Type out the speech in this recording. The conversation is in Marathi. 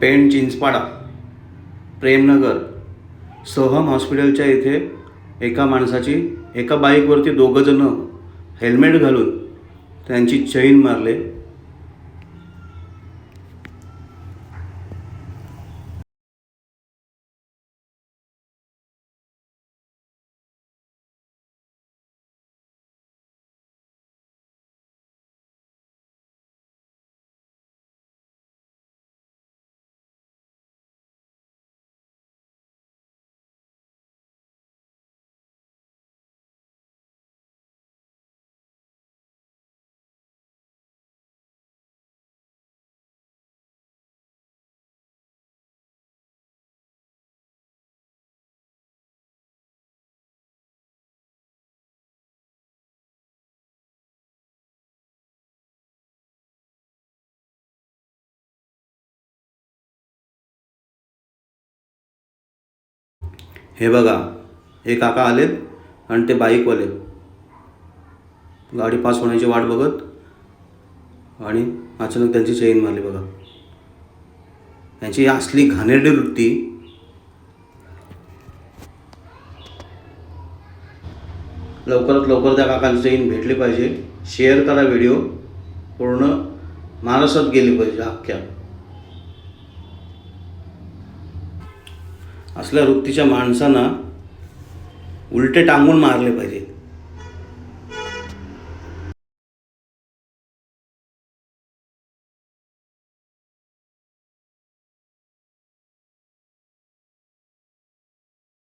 पेण चिंचपाडा प्रेमनगर सोहम हॉस्पिटलच्या इथे एका माणसाची एका बाईकवरती दोघंजणं हेल्मेट घालून त्यांची चैन मारले. हे बघा हे काका आलेत आणि ते बाईकवाले. गाडी पास होण्याची वाट बघत आणि अचानक त्यांची चेन मारली बघा. त्यांची असली घाणेरडी वृत्ती. लवकरात लवकर त्या काकांची चेन भेटली पाहिजे. शेअर करा व्हिडिओ. पूर्ण महाराष्ट्रात गेली पाहिजे अख्ख्या. असल्या वृत्तीच्या माणसांना उलटे टांगून मारले पाहिजे